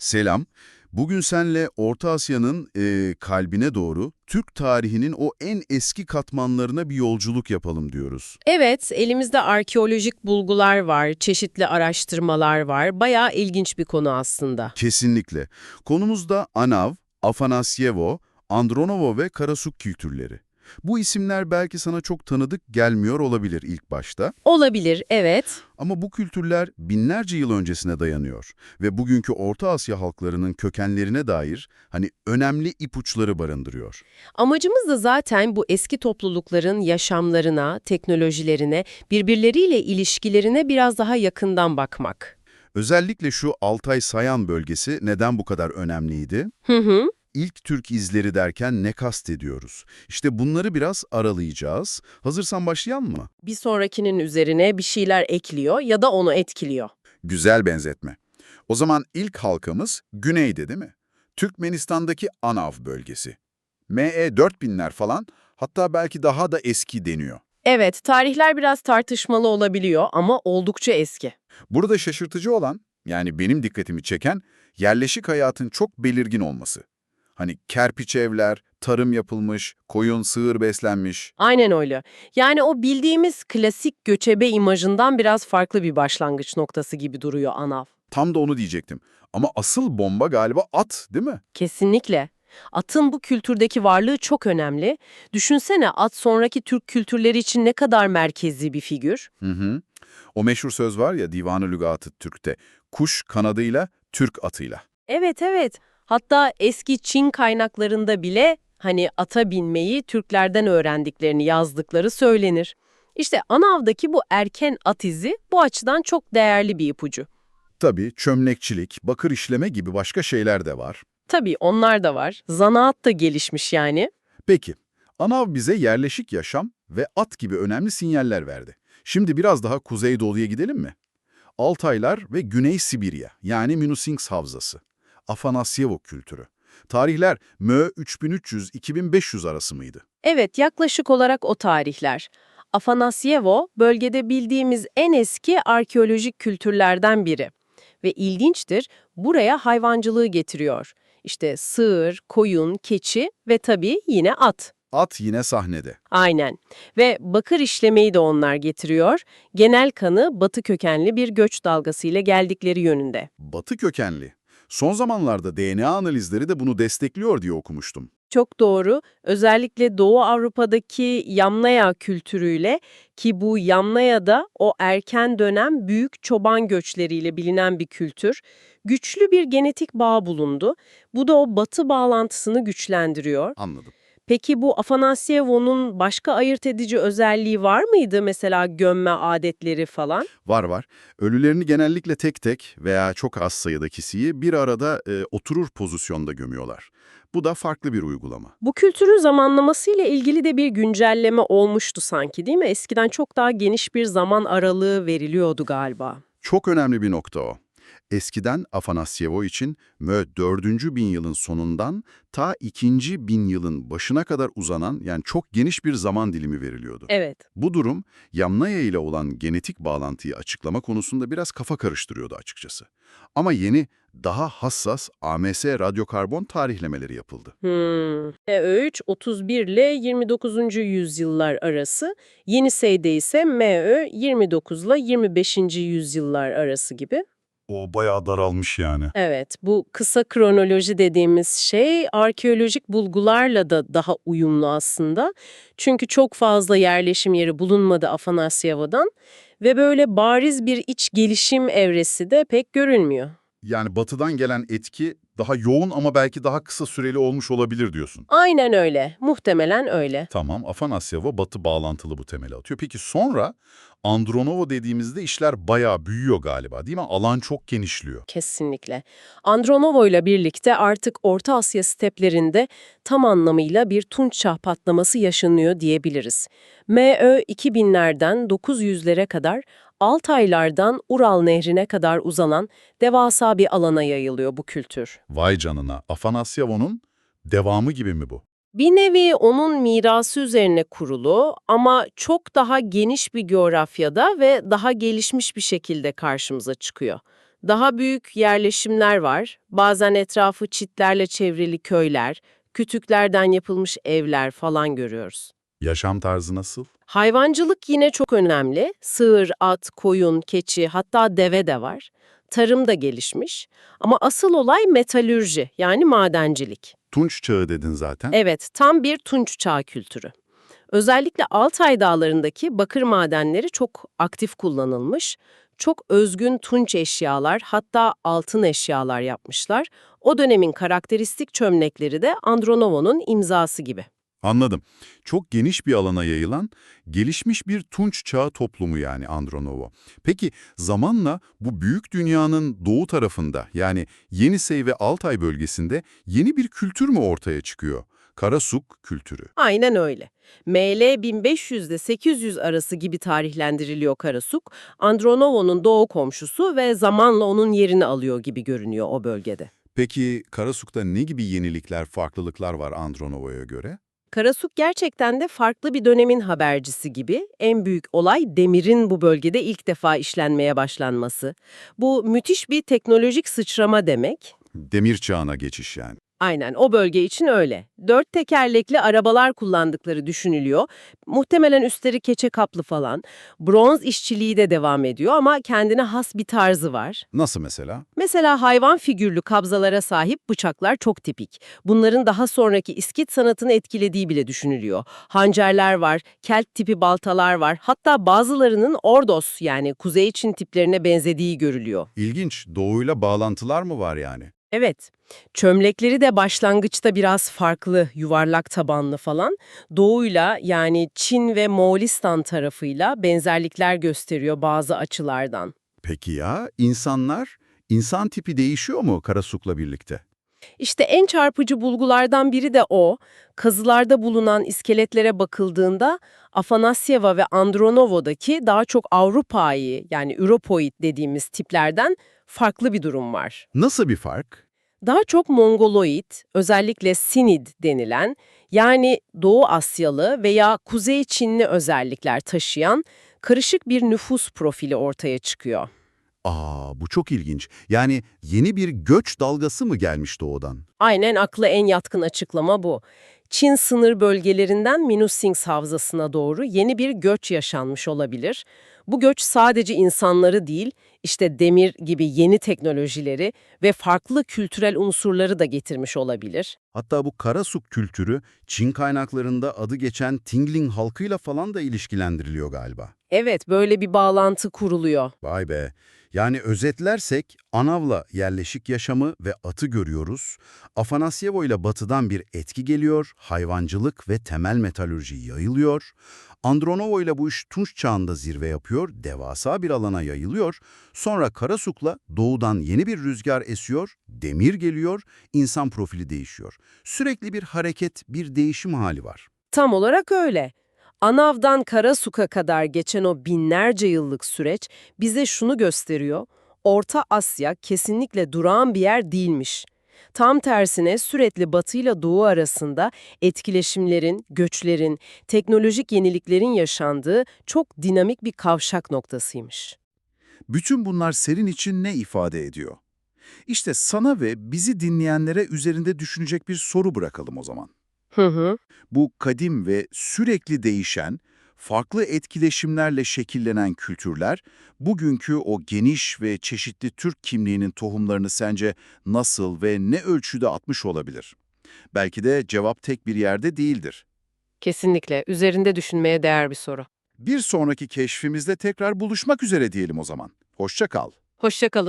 Selam. Bugün senle Orta Asya'nın e, kalbine doğru Türk tarihinin o en eski katmanlarına bir yolculuk yapalım diyoruz. Evet, elimizde arkeolojik bulgular var, çeşitli araştırmalar var. Bayağı ilginç bir konu aslında. Kesinlikle. Konumuzda Anav, Afanasyevo, Andronovo ve Karasuk kültürleri. Bu isimler belki sana çok tanıdık gelmiyor olabilir ilk başta Olabilir, evet. ama bu kültürler binlerce yıl öncesine dayanıyor ve bugünkü Orta Asya halklarının kökenlerine dair hani önemli ipuçları barındırıyor. Amacımız da zaten bu eski toplulukların yaşamlarına, teknolojilerine, birbirleriyle ilişkilerine biraz daha yakından bakmak. Özellikle şu Altay Sayan bölgesi neden bu kadar önemliydi? Hı hı. İlk Türk izleri derken ne kastediyoruz? İşte bunları biraz aralayacağız. Hazırsan başlayalım mı? Bir sonrakinin üzerine bir şeyler ekliyor ya da onu etkiliyor. Güzel benzetme. O zaman ilk halkımız Güney'de değil mi? Türkmenistan'daki Anav bölgesi. ME 4000'ler falan hatta belki daha da eski deniyor. Evet, tarihler biraz tartışmalı olabiliyor ama oldukça eski. Burada şaşırtıcı olan, yani benim dikkatimi çeken, yerleşik hayatın çok belirgin olması. Hani kerpiç evler, tarım yapılmış, koyun, sığır beslenmiş. Aynen öyle. Yani o bildiğimiz klasik göçebe imajından biraz farklı bir başlangıç noktası gibi duruyor Anav. Tam da onu diyecektim. Ama asıl bomba galiba at değil mi? Kesinlikle. Atın bu kültürdeki varlığı çok önemli. Düşünsene at sonraki Türk kültürleri için ne kadar merkezi bir figür. Hı hı. O meşhur söz var ya Divan-ı Lügat-ı Türk'te. Kuş kanadıyla, Türk atıyla. Evet evet. Hatta eski Çin kaynaklarında bile hani ata binmeyi Türklerden öğrendiklerini yazdıkları söylenir. İşte Anav'daki bu erken at izi bu açıdan çok değerli bir ipucu. Tabii çömlekçilik, bakır işleme gibi başka şeyler de var. Tabii onlar da var. Zanaat da gelişmiş yani. Peki, Anav bize yerleşik yaşam ve at gibi önemli sinyaller verdi. Şimdi biraz daha kuzeydoğuya gidelim mi? Altaylar ve Güney Sibirya yani Minusings Havzası. Afanasyevo kültürü. Tarihler Mö 3300-2500 arası mıydı? Evet, yaklaşık olarak o tarihler. Afanasyevo, bölgede bildiğimiz en eski arkeolojik kültürlerden biri. Ve ilginçtir, buraya hayvancılığı getiriyor. İşte sığır, koyun, keçi ve tabii yine at. At yine sahnede. Aynen. Ve bakır işlemeyi de onlar getiriyor. Genel kanı batı kökenli bir göç dalgasıyla geldikleri yönünde. Batı kökenli. Son zamanlarda DNA analizleri de bunu destekliyor diye okumuştum. Çok doğru. Özellikle Doğu Avrupa'daki Yamnaya kültürüyle ki bu Yamnaya da o erken dönem büyük çoban göçleriyle bilinen bir kültür. Güçlü bir genetik bağ bulundu. Bu da o batı bağlantısını güçlendiriyor. Anladım. Peki bu Afanasyevo'nun başka ayırt edici özelliği var mıydı mesela gömme adetleri falan? Var var. Ölülerini genellikle tek tek veya çok az sayıda kişiyi bir arada e, oturur pozisyonda gömüyorlar. Bu da farklı bir uygulama. Bu kültürün zamanlamasıyla ilgili de bir güncelleme olmuştu sanki değil mi? Eskiden çok daha geniş bir zaman aralığı veriliyordu galiba. Çok önemli bir nokta o. Eskiden Afanasyevo için Mö 4. bin yılın sonundan ta 2. bin yılın başına kadar uzanan yani çok geniş bir zaman dilimi veriliyordu. Evet. Bu durum Yamnaya ile olan genetik bağlantıyı açıklama konusunda biraz kafa karıştırıyordu açıkçası. Ama yeni, daha hassas AMS radyokarbon tarihlemeleri yapıldı. Hmm. E3 31 ile 29. yüzyıllar arası, Yeni Seyde ise MÖ 29 ile 25. yüzyıllar arası gibi. O bayağı daralmış yani. Evet, bu kısa kronoloji dediğimiz şey arkeolojik bulgularla da daha uyumlu aslında. Çünkü çok fazla yerleşim yeri bulunmadı Afanasyevo'dan ve böyle bariz bir iç gelişim evresi de pek görülmüyor. Yani batıdan gelen etki daha yoğun ama belki daha kısa süreli olmuş olabilir diyorsun. Aynen öyle, muhtemelen öyle. Tamam, Afanasyevo batı bağlantılı bu temeli atıyor. Peki sonra Andronovo dediğimizde işler bayağı büyüyor galiba değil mi? Alan çok genişliyor. Kesinlikle. Andronovo ile birlikte artık Orta Asya steplerinde tam anlamıyla bir tunç çağ patlaması yaşanıyor diyebiliriz. MÖ 2000'lerden 900'lere kadar Altaylardan Ural Nehri'ne kadar uzanan devasa bir alana yayılıyor bu kültür. Vay canına, Afanasyevo'nun devamı gibi mi bu? Bir nevi onun mirası üzerine kurulu ama çok daha geniş bir coğrafyada ve daha gelişmiş bir şekilde karşımıza çıkıyor. Daha büyük yerleşimler var. Bazen etrafı çitlerle çevrili köyler, kütüklerden yapılmış evler falan görüyoruz. Yaşam tarzı nasıl? Hayvancılık yine çok önemli. Sığır, at, koyun, keçi hatta deve de var. Tarım da gelişmiş. Ama asıl olay metalürji yani madencilik. Tunç çağı dedin zaten. Evet, tam bir tunç çağ kültürü. Özellikle Altay dağlarındaki bakır madenleri çok aktif kullanılmış. Çok özgün tunç eşyalar hatta altın eşyalar yapmışlar. O dönemin karakteristik çömlekleri de Andronova'nın imzası gibi. Anladım. Çok geniş bir alana yayılan, gelişmiş bir tunç çağı toplumu yani Andronovo. Peki zamanla bu büyük dünyanın doğu tarafında yani Yenisey ve Altay bölgesinde yeni bir kültür mü ortaya çıkıyor? Karasuk kültürü. Aynen öyle. ML 1500 ile 800 arası gibi tarihlendiriliyor Karasuk. Andronovo'nun doğu komşusu ve zamanla onun yerini alıyor gibi görünüyor o bölgede. Peki Karasuk'ta ne gibi yenilikler, farklılıklar var Andronovo'ya göre? Karasuk gerçekten de farklı bir dönemin habercisi gibi. En büyük olay demirin bu bölgede ilk defa işlenmeye başlanması. Bu müthiş bir teknolojik sıçrama demek. Demir çağına geçiş yani. Aynen o bölge için öyle. Dört tekerlekli arabalar kullandıkları düşünülüyor. Muhtemelen üstleri keçe kaplı falan. Bronz işçiliği de devam ediyor ama kendine has bir tarzı var. Nasıl mesela? Mesela hayvan figürlü kabzalara sahip bıçaklar çok tipik. Bunların daha sonraki iskit sanatını etkilediği bile düşünülüyor. Hancerler var, kelt tipi baltalar var. Hatta bazılarının ordos yani kuzey Çin tiplerine benzediği görülüyor. İlginç. Doğuyla bağlantılar mı var yani? Evet, çömlekleri de başlangıçta biraz farklı, yuvarlak tabanlı falan. Doğuyla yani Çin ve Moğolistan tarafıyla benzerlikler gösteriyor bazı açılardan. Peki ya insanlar, insan tipi değişiyor mu Karasuk'la birlikte? İşte en çarpıcı bulgulardan biri de o. Kazılarda bulunan iskeletlere bakıldığında Afanasyeva ve Andronovo'daki daha çok Avrupa'yı yani Europoid dediğimiz tiplerden farklı bir durum var. Nasıl bir fark? Daha çok Mongoloid, özellikle Sinid denilen, yani Doğu Asyalı veya Kuzey Çinli özellikler taşıyan karışık bir nüfus profili ortaya çıkıyor. Aa, bu çok ilginç. Yani yeni bir göç dalgası mı gelmiş doğudan? Aynen akla en yatkın açıklama bu. Çin sınır bölgelerinden Minusings Havzası'na doğru yeni bir göç yaşanmış olabilir. Bu göç sadece insanları değil, işte demir gibi yeni teknolojileri ve farklı kültürel unsurları da getirmiş olabilir. Hatta bu Karasuk kültürü Çin kaynaklarında adı geçen Tingling halkıyla falan da ilişkilendiriliyor galiba. Evet, böyle bir bağlantı kuruluyor. Vay be. Yani özetlersek Anav'la yerleşik yaşamı ve atı görüyoruz. Afanasyevo ile batıdan bir etki geliyor, hayvancılık ve temel metalürji yayılıyor. Andronovo ile bu iş Tunç çağında zirve yapıyor, devasa bir alana yayılıyor. Sonra Karasuk'la doğudan yeni bir rüzgar esiyor, demir geliyor, insan profili değişiyor. Sürekli bir hareket, bir değişim hali var. Tam olarak öyle. Anav'dan Karasuk'a kadar geçen o binlerce yıllık süreç bize şunu gösteriyor. Orta Asya kesinlikle durağan bir yer değilmiş. Tam tersine sürekli Batı ile Doğu arasında etkileşimlerin, göçlerin, teknolojik yeniliklerin yaşandığı çok dinamik bir kavşak noktasıymış. Bütün bunlar senin için ne ifade ediyor? İşte sana ve bizi dinleyenlere üzerinde düşünecek bir soru bırakalım o zaman. Hı hı. Bu kadim ve sürekli değişen, farklı etkileşimlerle şekillenen kültürler, bugünkü o geniş ve çeşitli Türk kimliğinin tohumlarını sence nasıl ve ne ölçüde atmış olabilir? Belki de cevap tek bir yerde değildir. Kesinlikle üzerinde düşünmeye değer bir soru. Bir sonraki keşfimizde tekrar buluşmak üzere diyelim o zaman. Hoşça kal. Hoşça kalın.